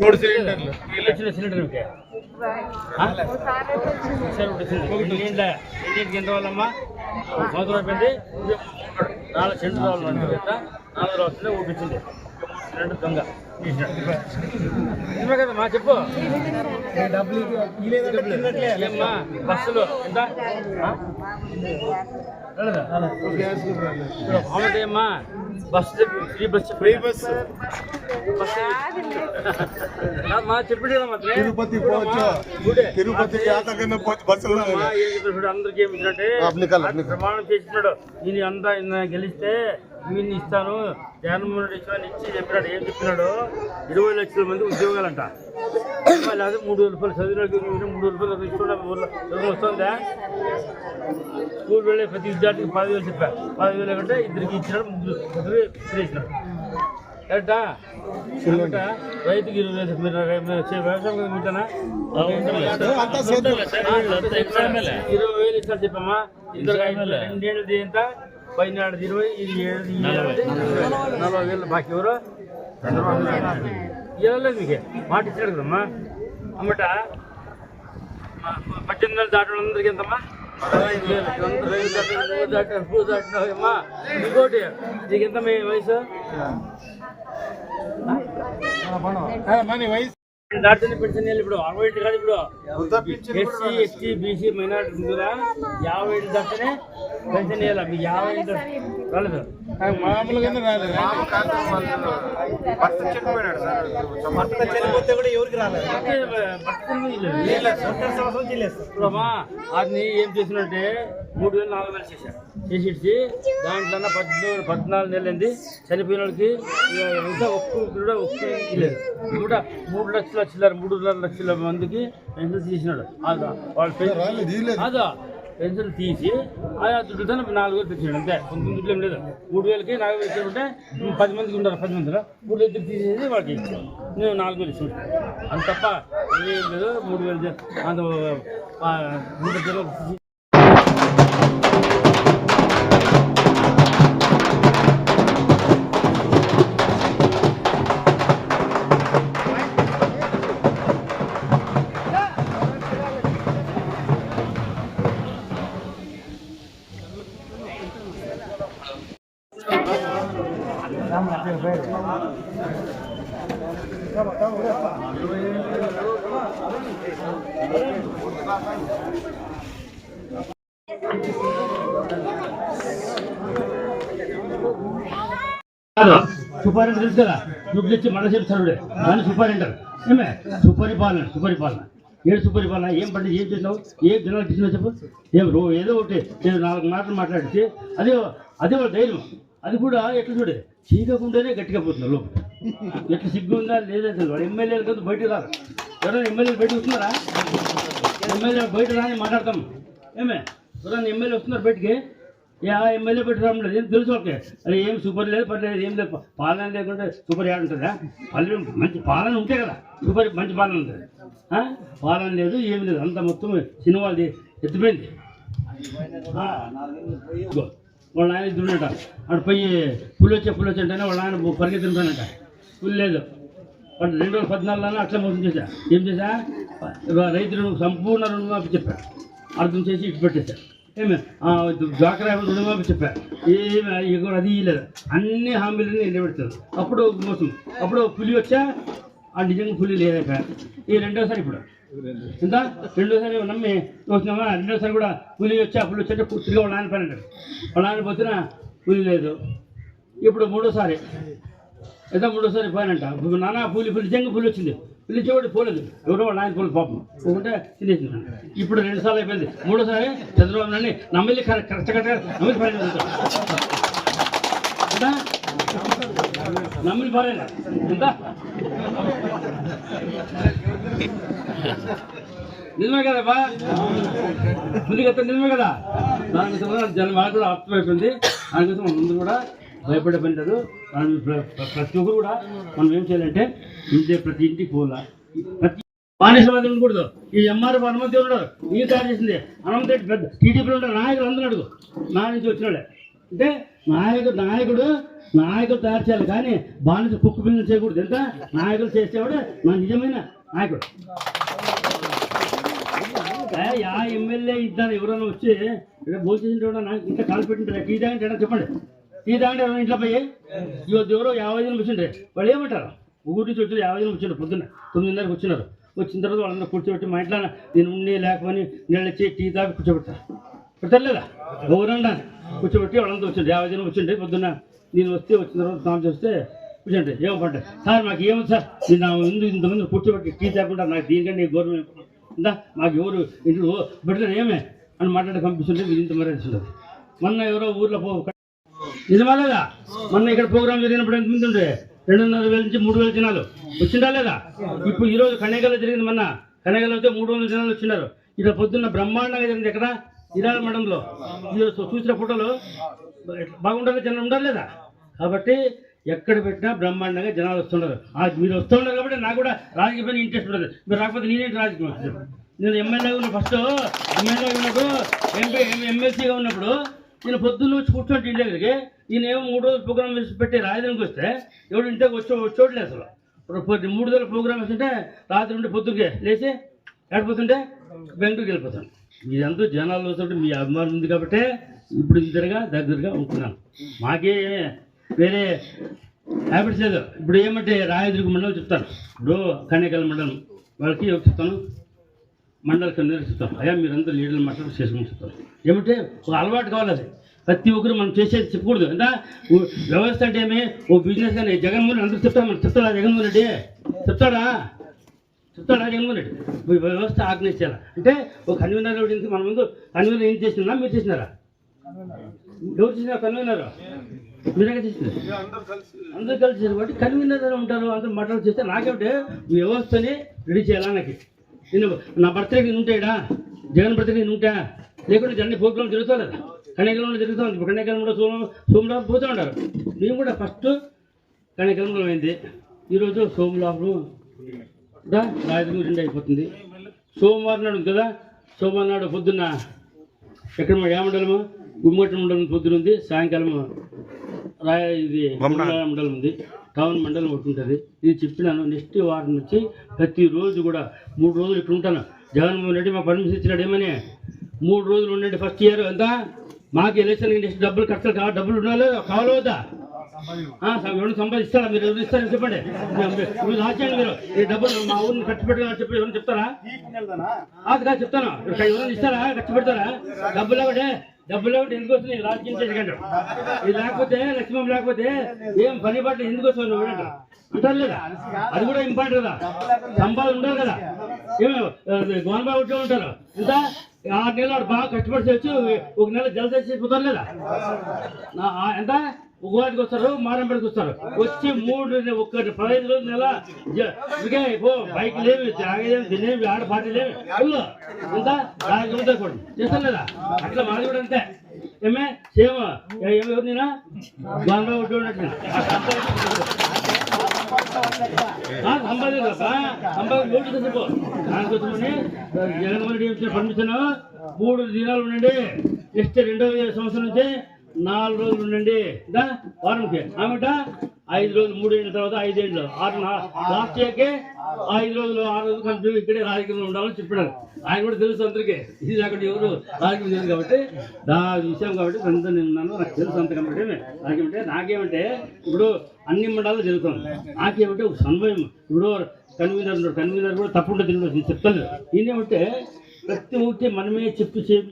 మూడు సిలిండర్లు. వచ్చిన సిలిండర్ వచ్చింది. ఎన్ని ఒక సంవత్సరం అయిపోయింది నాలుగు సెంటర్ రావాలి నాలుగు రోజులు వస్తుంది సిలిండర్ దొంగ నిజమే కదమ్మా చెప్పు బస్సులో ఎంత bus free bus free bus మా చెప్పండి తిరుపతి పోవచ్చు. తిరుపతి యాతకన్నా పోవచ్చు బస్సులో అమ్మా, ఏం చెప్పాడు అందరికి ఏమి ఇచ్చినట్టే అప్లికల్, అది ప్రమాణం చేసినాడు నేను అంతా గెలిస్తే వీడిని ఇస్తాను. జగన్మోహన్ రెడ్డి ఇస్తాను ఇచ్చి చెప్పినాడు. ఏం చెప్పినాడు? ఇరవై లక్షల మంది ఉద్యోగాలంట. మళ్ళీ అదే మూడు వేల రూపాయలు చదివినకి మూడు వేల రూపాయలు ఇస్తున్నా చదువు వస్తుందా? స్కూల్ వెళ్ళే ప్రతి విద్యార్థికి పదివేలు చెప్పా. పదివేలు కంటే ఇద్దరికి ఇచ్చినాడు ముగ్గురు ముగ్గురు ఇచ్చినాడు కరెక్టా రైతుకి ఇరవై వేలు మీరు వ్యవసాయం కదా. ఇరవై వేలు ఇస్తారు చెప్పమ్మా. ఇద్దరు రెండేళ్ళది ఎంత పైనాడు ఇరవై ఇది ఏడు నలభై వేలు బాకీ ఎవరు చంద్రబాబు నాయుడు. ఇవ్వలేదు మీకే మాట ఇచ్చాడు కదమ్మా అమ్మట పద్దెనిమిది నెలలు దాటిన అందరికి ఎంతమ్మా పదహైదు వేలు. అందరూ రైలు దాటిన, నువ్వు దాటిన, నువ్వు దాటినావమ్మా. ఇంకోటి నీకు ఎంత మీ వయసు మన వయసు దాటిన పెన్షన్ ఇప్పుడు. అరవై ఏళ్ళు కాదు ఇప్పుడు. ఎస్సీ ఎస్టీ బీసీ మైనారిటీ ఉందిరా. యాభై ఏళ్ళు దాటినే పెన్షన్ ఇవ్వాలి మీకు యాభై ఏళ్ళు దాటి- భర్త చనిపోతే కూడా ఎవరికి రాలేదు? సంవత్సరం చేయలేదు వాటిని ఏం చేసినట్టే మూడు వేలు నాలుగు వేలు చేశారు చేసి దాంట్లో పద్నాలుగు పద్నాలుగు నెలలు అయింది చనిపోయిన వాళ్ళకి ఇక ఎంత ఒక్క కూడా ఒక్క లేదు. కూడా మూడు లక్షల చిల్లర మూడున్నర లక్షల మందికి పెన్షన్ తీసినాడు? అదా వాళ్ళు పెన్షన్-. అదా పెన్షన్ తీసి ఆయా దుడ్డుతో నాలుగు వేలు తెచ్చాడు అంతే. కొంత దుడ్లు ఏం లేదు. మూడు వేలకి నాలుగు వేలు ఇచ్చామంటే పది మందికి ఉంటారు పది మందిలో మూడు వేలు తీసేసి వాళ్ళకి ఇచ్చాను నేను నాలుగు వేలు ఇచ్చాను. అంత తప్ప ఏం లేదు మూడు వేలు అంత సుపారీ తెలుసు కదా నువ్వు తెచ్చి మన చెప్తాడు దాన్ని సుపారీ అంటారు ఏమే సుపరిపాలన సుపరిపాలన ఏడు సుపరిపాలన ఏం పండి ఏం చేసినావు ఏం జనాలు చేసినావు చెప్పు ఏం రో ఏదో ఒకటి ఏదో నాలుగు మాటలు మాట్లాడితే అదే అదే వాళ్ళ ధైర్యం అది కూడా ఎట్లా చూడే చీకకుండానే గట్టిగా పోతున్నారు లోపల. ఎట్లా సిగ్గు ఉందా లేదా తెలియదు. ఎమ్మెల్యేలు కదా బయట రారు. ఎవరైనా ఎమ్మెల్యేలు బయట వస్తున్నారా? ఎమ్మెల్యే బయట రాని మాట్లాడతాం. ఏమే? ఎవరైనా ఎమ్మెల్యే వస్తున్నారు బయటికి? ఏ ఎమ్మెల్యే పెట్టి రావడం ఏం తెలుసు ఓకే అరే ఏం సూపర్ లేదు పర్లేదు ఏం లేదు. పాలన లేకుంటే సూపర్ యాడ్ ఉంటుందా? పల్లె మంచి పాలన ఉంటే కదా సూపర్ మంచి పాలన ఉంటుంది. పాలన లేదు ఏం లేదు. అంత మొత్తం సినిమాది ఎత్తిపోయింది. వాళ్ళ ఆయన ఇద్దరున్నట అక్కడ పోయి పులి వచ్చే పులి వచ్చే అంటేనే వాళ్ళ ఆయన పరిగెత్తుంటానంట పుల్లు లేదు. వాడు రెండు వేల పద్నాలుగులోనే అట్లా మోసం చేశా. ఏం చేశా? రైతులు సంపూర్ణ రుణమాఫీ చెప్పా. అర్థం చేసి ఇటు పెట్టేశా. ఏమి? డ్వాక్రా రుణమాఫీ చెప్పా. ఏమి? ఇక అది లేదు అన్ని హామీలని నిలబెడతారు. అప్పుడు మోసం. అప్పుడు పులి వచ్చా? ఆ నిజంగా పులి లేదక ఈ రెండోసారి ఇప్పుడు. ఎంత రెండోసారి నమ్మి వచ్చినామా రెండోసారి కూడా పులి వచ్చి పులి వచ్చే పూర్తిగా వాళ్ళ నాన్న పని వాళ్ళ నాన్న పోతున్నా పులి లేదు. ఇప్పుడు మూడోసారి. ఏదో మూడోసారి పోయానంట. నాన్న పూలి పులి నిజంగా పులి వచ్చింది. పిలిచేవాడు పోలేదు. ఎవరో వాళ్ళ ఆయన పోలేదు పాపం. పోకుంటే తినేసింది ఇప్పుడు రెండు సార్లు అయిపోయింది. మూడోసారి చంద్రబాబు నాయుడు నమ్మిలి కరెక్ట్ కరెక్ట్ నమ్మిలి పని నమ్మిలి పర్లేదు ఎంత నిజమే కదా బా కదా నిజమే కదా? దానికోసం జనం కూడా అర్థమైపోయింది. దానికోసం ముందు కూడా భయపడే పని లేదు. మనం ప్రతి ఒక్కరు కూడా మనం ఏం చేయాలంటే ఇంటి ప్రతి ఇంటికి పోలా ప్రతి బానిసవాదం ఉండకూడదు. ఈ ఎంఆర్ హనుమంతి ఉన్నాడు. ఈ తయారు చేసింది. అనుమతి పెద్ద టీడీపీలో ఉన్న నాయకులు అందరూ అడుగు. నా నుంచి వచ్చినాడే అంటే నాయకుడు నాయకుడు నాయకుడు తయారు చేయాలి కానీ బానిస కుక్కు పిల్లలు చేయకూడదు. ఎంత నాయకులు చేసేవాడు నా నిజమైన నాయకుడు. యా ఎమ్మెల్యే ఇద్దరు ఎవరైనా వచ్చి ఇక్కడ భోజనం నాకు ఇంత కాలు టీ తాగంటే చెప్పండి. టీ తాగంటే ఎవరైనా ఇంట్లో పోయి ఇవద్దు ఎవరో యాభై జనం కూర్చుంటే వాళ్ళు ఏమంటారు? ఊరి నుంచి వచ్చారు యాభై జనం కూర్చున్నారు పొద్దున్న. తొమ్మిదిన్నరకు వచ్చినారు. వచ్చిన తర్వాత వాళ్ళందరూ కూర్చోబెట్టి మా ఇంట్లో నేను ఉండి లేకపోని నీళ్ళు వచ్చి టీ తాగి కూర్చోబెడతారు పెట్టలేదా లేదా? కూర్చోబెట్టి వాళ్ళంతా వచ్చిండు యాభై జనం వచ్చిండే పొద్దున్న. నేను వస్తే వచ్చిన తర్వాత స్నానం చేస్తే కూర్చోండి ఏమంటే సార్ మాకు ఏమో సార్? నేను నా ముందు ఇంతమంది కూర్చోబెట్టి టీ తేకుండా నాకు దీనికంటే గౌరవం ఇందా మాకు ఎవరు ఇంట్లో పెడతారు ఏమే? అని మాట్లాడి పంపిస్తుంటే మీరు ఇంత మర్యాద మొన్న ఎవరో ఊర్లో పో నిజమా లేదా? మొన్న ఇక్కడ ప్రోగ్రామ్ జరిగినప్పుడు ఎంతమంది ఉండే? రెండున్నర వేల నుంచి మూడు వేల జనాలు. వచ్చిందా లేదా? ఇప్పుడు ఈ రోజు జరిగింది మొన్న. కనేగల అయితే మూడు వందల జనాలు వచ్చినారు. ఇక్కడ పొద్దున్న బ్రహ్మాండంగా జరిగింది ఎక్కడ? ఇరాల మండలంలో. మీరు చూసిన ఫోటోలు బాగుండాలి జనం ఉండాలి లేదా? కాబట్టి ఎక్కడ పెట్టినా బ్రహ్మాండంగా జనాలు వస్తున్నారు మీరు వస్తున్నారు కాబట్టి నాకు కూడా రాజకీయ పైన ఇంట్రెస్ట్ ఉండదు. మీరు రాకపోతే నేనేంటి రాజకీయం నేను ఎమ్మెల్యేగా ఉన్న ఫస్ట్ ఎమ్మెల్యేగా ఉన్నప్పుడు ఎంపీ ఎమ్మెల్సీగా ఉన్నప్పుడు నేను పొద్దున్న వచ్చి కూర్చోండి ఇంటి దగ్గరికి నేను ఏమో మూడు రోజులు ప్రోగ్రామ్ వేసి పెట్టి రాజధానికి వస్తే ఎవడు ఇంటికి వచ్చి వచ్చోట్లేదు అసలు. మూడు రోజులు ప్రోగ్రామ్ వేస్తుంటే రాత్రి ఉంటే పొద్దుకే లేచి ఏడిపోతుంటే బెంగళూరుకి వెళ్ళిపోతాను ఇదంతా జనాలు వస్తుంటే మీ అభిమానం ఉంది కాబట్టి ఇప్పుడు ఇద్దరుగా దగ్గరగా ఉంటున్నాను మాకే వేరే హ్యాబిట్స్ లేదు. ఇప్పుడు ఏమంటే రాయదుర్గ మండలం చెప్తాను. ఇప్పుడు కన్యాకల్ మండలం వాళ్ళకి చెప్తాను. మండల కన్వీనర్ చెప్తాను. అయ్యా మీరంతా లీడర్లు మాట్లాడి చేసుకుని చెప్తాను. ఏమంటే ఒక అలవాటు కావాలి అది. ప్రతి ఒక్కరు మనం చేసేది చెప్పకూడదు. ఎంత వ్యవస్థ అంటే ఏమి? ఓ బిజినెస్ అని జగన్మోహన్ అందరూ చెప్తాను మనం చెప్తాడా జగన్మోహన్ రెడ్డి? చెప్తాడా? చెప్తాడా జగన్మోహన్ రెడ్డి. వ్యవస్థ ఆర్గనైజ్ చేయాలి అంటే ఒక కన్వీనర్ ఎవరు మన ముందు కన్వీనర్ ఏం చేసినా మీరు చేసినారా? ఎవరు చేసినా కన్వీనర్? మీరే చేసినారు. అందరూ కలిసి కాబట్టి కన్వీనర్ ఉంటారు అందరూ మాటలు చేస్తే నాకేమిటే? ఈ వ్యవస్థని రెడీ చేయాలా నాకు? నేను నా బర్త్డే నేను ఉంటాయడా? జగన్ బర్త్డే నేను ఉంటా లేకుంటే జన్ని ప్రోగ్రామ్ జరుగుతా లేదా కన్యాకులంలో జరుగుతూ ఉంది కన్యాకులంలో సోమ సోమవారం పోతూ ఉంటారు. మేము కూడా ఫస్ట్ కన్యాకులంలో అయింది ఈరోజు రాజధాని రెండు అయిపోతుంది. సోమవారం నాడు కదా సోమవారం నాడు పొద్దున్న ఎక్కడ మా ఏ మండలము గుమ్మటి మండలం పొద్దున ఉంది సాయంకాలం రాయ ఇది మండలం ఉంది. టౌన్ మండలం ఒకటి ఉంటుంది. ఇది చెప్పినాను నెక్స్ట్ వారం నుంచి ప్రతిరోజు కూడా మూడు రోజులు ఇక్కడ ఉంటాను. జగన్మోహన్ రెడ్డి మా పర్మిషన్ ఇచ్చినాడు ఏమని? మూడు రోజులు ఉండండి ఫస్ట్ ఇయర్ ఎంత? మాకు ఎలక్షన్ నెక్స్ట్ డబ్బులు ఖర్చులు కావాలి డబ్బులు ఉండాలి కావాలో ఎవరు సంపాదిస్తారా? మీరు ఎవరు ఇస్తారని చెప్పండి. మీరు రాజ్యాంగం మీరు. ఈ డబ్బులు మా ఊరిని ఖర్చు పెట్టాలని చెప్పి ఎవరు చెప్తారా? అది కాదు చెప్తాను. ఎవరైనా ఇస్తారా? ఖర్చు పెడతారా? డబ్బులు ఒకటే డబ్బులు ఒకటి ఎందుకు వస్తున్నాయి? రాజకీయం చేసేకండి. ఇది లేకపోతే లక్ష్మం లేకపోతే ఏం పని పట్ల ఎందుకు వస్తుంది అంటారు లేదా అది కూడా ఇంపార్టెంట్ కదా? సంపాదన ఉండాలి కదా? ఏమి గవర్నమెంట్ ఉద్యోగం ఉంటారు. ఎంత? ఆరు నెలలు బాగా కష్టపడి వచ్చి ఒక నెల జలసేసి చేసిపోతారు లేదా? ఎంత? ఉగాదికి వస్తారు మారంపడికి వస్తారు. వచ్చి మూడు ఒక్క పదహైదు రోజుల నెల జ- పో బైక్ లేవి తాగేదేమి తినేవి ఆడ పార్టీ లేవి. అంతా దానికి రాజకీయంతో కూడా. చేస్తాను లేదా అట్లా మాది కూడా అంతే. ఏమే? సేమ ఎవరు నేనా? బాగా ఉంటున్నట్టు సంపాదించా సంపాదించి ఓటు తెచ్చిపో దానికోసమని జగన్మోహన్ రెడ్డి ఇచ్చిన పర్మిషన్ మూడు దినాలు ఉండండి. నెక్స్ట్ రెండవ సంవత్సరం నుంచి నాలుగు రోజులు ఉండండి. వారంకి ఆమెట ఐదు రోజులు మూడేళ్ళ తర్వాత ఐదేళ్ళు ఆరు నా- లాస్ట్ ఇయర్కే ఐదు రోజులు ఆరు రోజులు కంటిన్యూ ఇక్కడే రాజకీయంలో ఉండాలని చెప్పినారు. ఆయన కూడా తెలుసు అందరికీ. ఇది అక్కడ ఎవరు రాజకీయం తెలుసు కాబట్టి. దా విషయం కాబట్టి అంతా నేను ఉన్నాను నాకు తెలుసు అంత కాబట్టి నాకేమంటే నాకేమంటే ఇప్పుడు అన్ని మండలాలు జరుగుతుంది నాకేమంటే ఒక సమయం ఇప్పుడు కన్వీనర్ ఉన్నాడు. కన్వీనర్ కూడా తప్పకుండా తెలియదు చెప్తలేదు ఈయనేమంటే ప్రతి ఒక్కటి మనమే చెప్పి చెప్పి